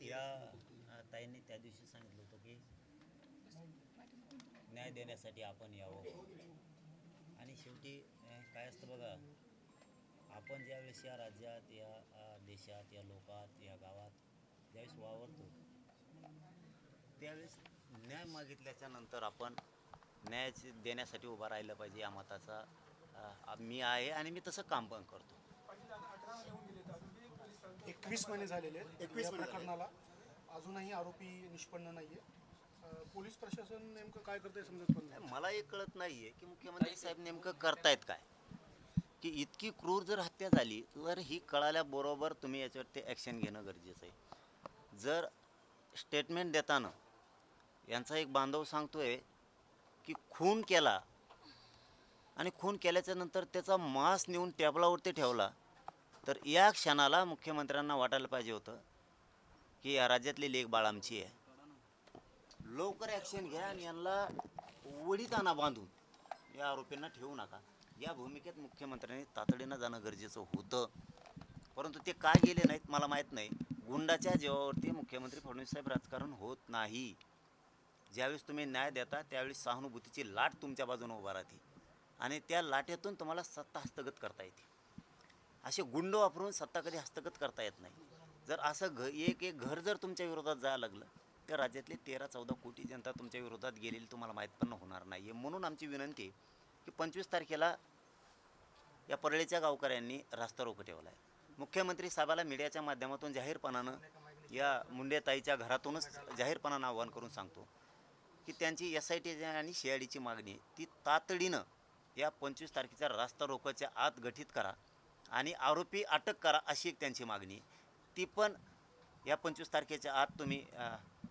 या ताईंनी त्या दिवशी सांगितलं होतं की न्याय देण्यासाठी आपण यावं. आणि शेवटी काय असतं बघा आपण ज्यावेळेस या राज्यात या देशात या लोकात या गावात ज्यावेळेस वावरतो त्यावेळेस न्याय मागितल्याच्या नंतर आपण न्याय देण्यासाठी उभा राहिलं पाहिजे या मताचा. मी आहे आणि मी तसं काम पण करतो. एकवीस महिने झालेले आहेत 21 या महिने झाले. प्रकरणाला. अजूनही आरोपी निष्पन्न नाहीये. अं, पोलीस प्रशासन नेमकं काय करतंय समजत पण नाही. मला हे कळत नाहीये की मुख्यमंत्री साहेब नेमकं करतायत काय? की इतकी क्रूर जर हत्या झाली तर ही कळाल्याबरोबर तुम्ही याच्यावरती ॲक्शन घेणं गरजेचं आहे. जर स्टेटमेंट देताना यांचा एक बांधव सांगतोय की खून केला आणि खून केल्याच्यानंतर त्याचा मांस नेऊन टेबलावरती ठेवला तर या क्षणाला मुख्यमंत्र्यांना वाटायला पाहिजे होतं की या राज्यातली लेख बाळ आमची आहे. लवकर ॲक्शन घ्या आणि यांना वडीताना बांधून या आरोपींना ठेवू नका. या भूमिकेत मुख्यमंत्र्यांनी तातडीनं जाणं गरजेचं होतं. परंतु ते का गेले नाहीत मला माहीत नाही. गुंडाच्या जेवावरती मुख्यमंत्री फडणवीस साहेब राजकारण होत नाही. ज्यावेळेस तुम्ही न्याय देता त्यावेळेस सहानुभूतीची लाट तुमच्या बाजूने उभा राहते. आणि त्या लाटेतून तुम्हाला सत्ता हस्तगत करता येते. असे गुंड वापरून सत्ता कधी हस्तगत करता येत नाही. जर असं घ एक एक घर जर तुमच्या विरोधात जायला लागलं तर राज्यातली तेरा चौदा कोटी जनता तुमच्या विरोधात गेलेली तुम्हाला माहीत पण होणार नाही. आहे म्हणून आमची विनंती आहे की पंचवीस तारखेला या परळीच्या गावकऱ्यांनी रास्ता रोख ठेवला आहे मुख्यमंत्री साहेबाला मीडियाच्या माध्यमातून जाहीरपणानं या मुंडेताईच्या घरातूनच जाहीरपणानं आव्हान करून सांगतो की त्यांची एस आय टी आणि सी आय डीची मागणी ती तातडीनं या पंचवीस तारखेच्या रास्ता रोखाच्या आत गठीत करा. आणि आरोपी अटक करा अशी एक त्यांची मागणी. आहे. ती पण या पंचवीस तारखेच्या आत तुम्ही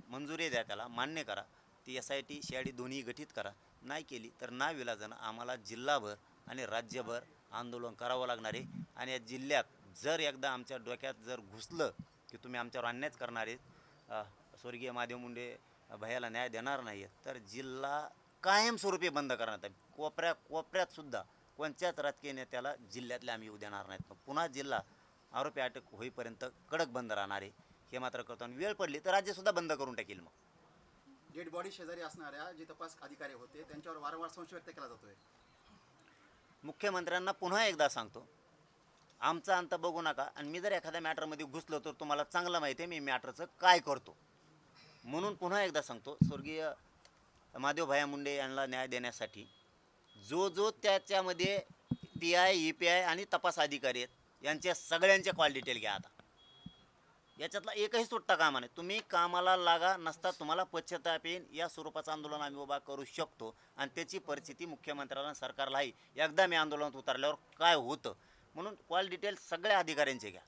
मंजुरी द्या त्याला मान्य करा. ती S I T C I D दोन्ही गठीत करा. नाही केली तर ना विलाजानं आम्हाला जिल्हाभर आणि राज्यभर आंदोलन करावं लागणार आहे. आणि या जिल्ह्यात जर एकदा आमच्या डोक्यात जर घुसलं की तुम्ही आमच्यावर अन्यायच करणार आहेत स्वर्गीय महादेव मुंडे भयाला न्याय देणार नाही आहेत तर जिल्हा कायमस्वरूपी बंद करण्यात आहे कोपऱ्या कोपऱ्यातसुद्धा कोणत्याच राजकीय नेत्याला जिल्ह्यातले आम्ही येऊ देणार नाहीत. पुन्हा जिल्हा आरोपी अटक होईपर्यंत कडक बंद राहणार आहे हे मात्र करतो आणि वेळ पडली तर राज्यसुद्धा बंद करून टाकेल मग. डेड बॉडी शेजारी असणाऱ्या जे तपास अधिकारी होते त्यांच्यावर वारंवार संशय व्यक्त केला जातोय. मुख्यमंत्र्यांना पुन्हा एकदा सांगतो आमचा अंत बघू नका. आणि मी जर एखाद्या मॅटरमध्ये घुसलो तर तुम्हाला चांगलं माहिती आहे मी मॅटरचं काय करतो. म्हणून पुन्हा एकदा सांगतो स्वर्गीय महादेवभाया मुंडे यांना न्याय देण्यासाठी जो जो त्याच्यामध्ये P I E P I आणि तपास अधिकारी आहेत यांच्या सगळ्यांच्या कॉल डिटेल घ्या आता. याच्यातला एकही सुट्टा कामा नाही तुम्ही कामाला लागा नसता तुम्हाला पश्चाताप येईल या स्वरूपाचं आंदोलन आम्ही उभा करू शकतो आणि त्याची परिस्थिती मुख्यमंत्र्याला सरकारला आहे एकदा मी आंदोलनात उतरल्यावर काय होतं? म्हणून कॉल डिटेल सगळ्या अधिकाऱ्यांचे घ्या.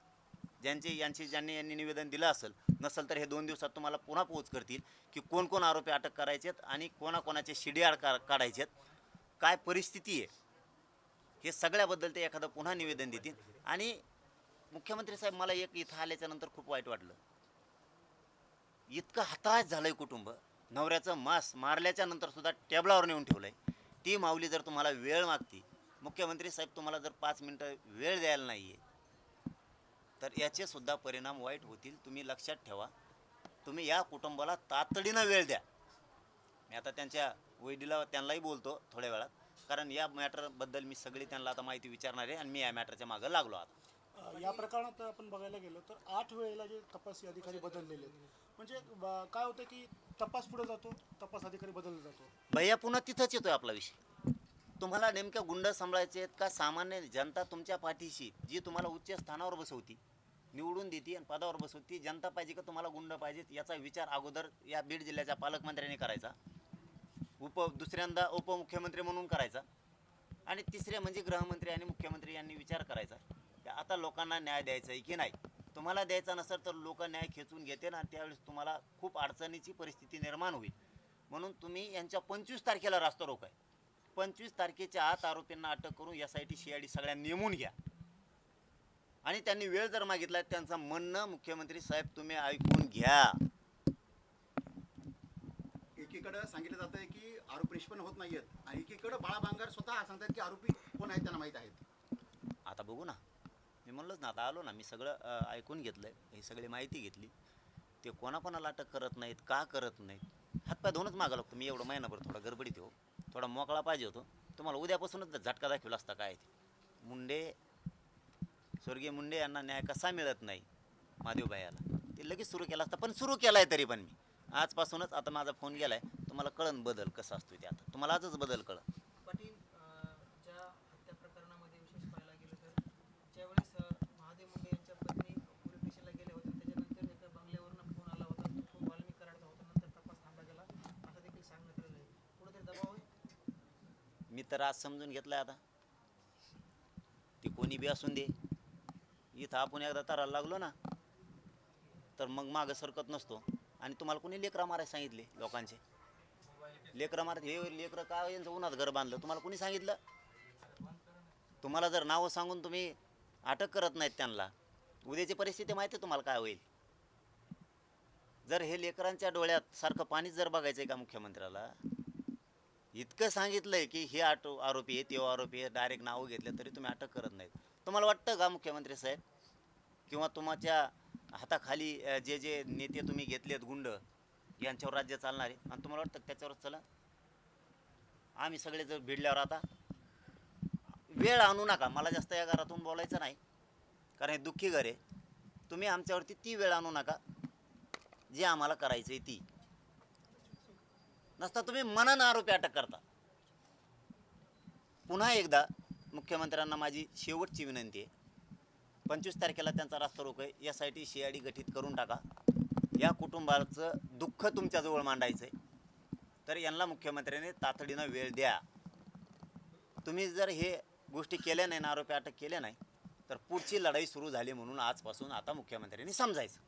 ज्यांचे यांची ज्यांनी यांनी निवेदन दिलं असेल नसेल तर हे दोन दिवसात तुम्हाला पुन्हा पोच करतील की कोण कोण आरोपी अटक करायचेत आणि कोणाकोणाचे शिडीआड का काढायचेत. काय परिस्थिती आहे हे सगळ्याबद्दल ते एखादं पुन्हा निवेदन देतील. आणि मुख्यमंत्री साहेब मला एक इथं आल्याच्यानंतर खूप वाईट वाटलं. इतकं हताश झालंय कुटुंब. नवऱ्याचं मांस मारल्याच्या नंतर सुद्धा टेबलावर नेऊन ठेवलंय. ती माऊली जर तुम्हाला वेळ मागती मुख्यमंत्री साहेब तुम्हाला जर पाच मिनटं वेळ द्यायला नाही आहे तर याचे सुद्धा परिणाम वाईट होतील. तुम्ही लक्षात ठेवा. तुम्ही या कुटुंबाला तातडीनं वेळ द्या. मी आता त्यांच्या वैडीला त्यांनाही बोलतो थोड्या वेळात. कारण या मॅटरबद्दल मी सगळी त्यांना आता माहिती विचारणार आहे आणि मी या मॅटरच्या मागं लागलो आता. या प्रकरणात आपण बघायला गेलो तर आठ वेळेला जे तपास अधिकारी बदललेले म्हणजे काय होतं की तपास पुढे जातो तपास अधिकारी बदलला जातो. भैया पुन्हा तिथंच येतोय आपला विषय. तुम्हाला नेमक्या गुंड सांभाळायचे आहेत का? सामान्य जनता तुमच्या पाठीशी जी तुम्हाला उच्च स्थानावर बसवती निवडून देते आणि पदावर बसवती जनता पाहिजे का तुम्हाला गुंड पाहिजेत याचा विचार अगोदर या बीड जिल्ह्याच्या पालकमंत्र्यांनी करायचा. उप दुसऱ्यांदा उपमुख्यमंत्री म्हणून करायचा. आणि तिसरे म्हणजे गृहमंत्री आणि मुख्यमंत्री यांनी विचार करायचा की आता लोकांना न्याय द्यायचा आहे की नाही? तुम्हाला द्यायचा नसेल तर लोक न्याय खेचून घेते ना त्यावेळेस तुम्हाला खूप अडचणीची परिस्थिती निर्माण होईल. म्हणून तुम्ही यांच्या पंचवीस तारखेला रास्तारोक आहे पंचवीस तारखेच्या आत आरोपींना अटक करून S I T C I D सगळ्या नेमून घ्या. आणि त्यांनी वेळ जर मागितला त्यांचं म्हणणं मुख्यमंत्री साहेब तुम्ही ऐकून घ्या. एकीकडं सांगितलं जातंय की आरोपी निष्पन्न होत नाहीयेत. आणि एकीकडं बाळा बांगर स्वतः सांगतात की आरोपी कोण आहेत त्यांना माहीत आहेत आता बघू ना. मी म्हणलंच ना आता आलो ना. मी सगळं ऐकून घेतलं ही सगळी माहिती घेतली. ते कोणाकोणाला अटक करत नाहीत का करत नाहीत? हातपाय धुवूनच मागा लागतो. मी एवढं महिनाभर थोडा गडबडीत हो. थोडा मोकळा पाहिजे होतो. तुम्हाला उद्यापासूनच झटका दाखवला असता काय ते? मुंडे स्वर्गीय मुंडे यांना न्याय कसा मिळत नाही? महादेवबाईला ते लगेच सुरू केला असता पण सुरू केला आहे तरी पण मी. आजपासूनच आता माझा फोन गेला आहे तुम्हाला कळन बदल कसा असतो ते आता? तुम्हाला आजच बदल कळन. पाटील अं, ज्या हत्या प्रकरणामध्ये विशेष पाहायला गेलं तर ज्यावेळेस अं, महादेव मुंडे यांच्या पत्नी पोलीस स्टेशनला गेले होते त्याच्यानंतर एका बंगल्यावरनं फोन आला होता तो खूप वाल्मी कराडचा होता नंतर तपास थांबला गेला. असं देखील सांगण्यात आलेलं आहे. कुठेतरी दबाव आहे? मी तर आज समजून घेतलंय आता. ती कोणी बी असून दे. इथं आपण एकदा तरायला लागलो ना तर मग मागं सरकत नसतो. आणि तुम्हाला कोणी लेकरा मारायला सांगितले लोकांचे? लेकरं मारत हे लेकरं का यांचं उन्हात घर बांधलं? तुम्हाला कोणी सांगितलं? तुम्हाला जर नावं सांगून तुम्ही अटक करत नाहीत त्यांना उद्याची परिस्थिती माहिती आहे तुम्हाला काय होईल? जर हे लेकरांच्या डोळ्यात सारखं पाणीच जर बघायचं आहे का मुख्यमंत्र्याला? इतकं सांगितलंय की हे आटो आरोपी आहे तो आरोपी आहे डायरेक्ट नावं घेतलं तरी तुम्ही अटक करत नाहीत. तुम्हाला वाटतं का मुख्यमंत्री साहेब? किंवा तुमच्या हाताखाली जे जे नेते तुम्ही घेतलेत गुंड यांच्यावर राज्य चालणार आहे. आणि तुम्हाला वाटतं त्याच्यावरच त्याच्यावर चला? आम्ही सगळे जर भिडल्यावर आता वेळ आणू नका. मला जास्त या घरातून बोलायचं नाही. कारण हे दुःखी घर आहे. तुम्ही आमच्यावरती ती वेळ आणू नका. जे आम्हाला करायचं आहे ती. नसता तुम्ही मनन आरोपी अटक करता. पुन्हा एकदा मुख्यमंत्र्यांना माझी शेवटची विनंती आहे. पंचवीस तारखेला त्यांचा रास्ता रोको. आहे यासाठी सी आय डी गठीत करून टाका. या कुटुंबाचं दुःख तुमच्याजवळ मांडायचं आहे तर यांना मुख्यमंत्र्यांनी तातडीनं वेळ द्या. तुम्ही जर हे गोष्टी केल्या नाही ना आरोपी अटक केल्या नाही तर पुढची लढाई सुरू झाली म्हणून आजपासून आता मुख्यमंत्र्यांनी समजायचं.